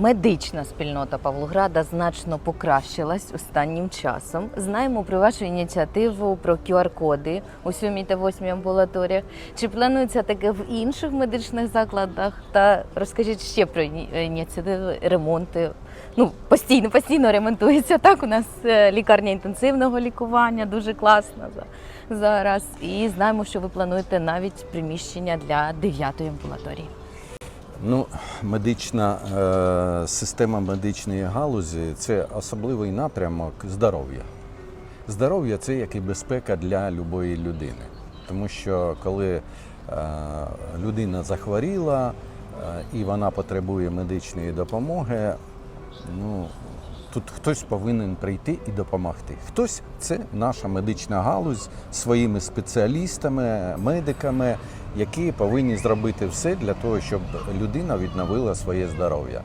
Медична спільнота Павлограда значно покращилась останнім часом. Знаємо про вашу ініціативу про QR-коди у 7 та 8 амбулаторіях. Чи планується таке в інших медичних закладах? Та розкажіть ще про іні- ініціативи ремонти. Ну, постійно, постійно ремонтується. Так, у нас е, лікарня інтенсивного лікування дуже класна за- зараз. І знаємо, що ви плануєте навіть приміщення для 9 амбулаторії. Ну, медична е, система медичної галузі це особливий напрямок здоров'я. Здоров'я це як і безпека для любої людини. Тому що коли е, людина захворіла е, і вона потребує медичної допомоги, ну, тут хтось повинен прийти і допомогти. Хтось це наша медична галузь своїми спеціалістами, медиками, які повинні зробити все для того, щоб людина відновила своє здоров'я.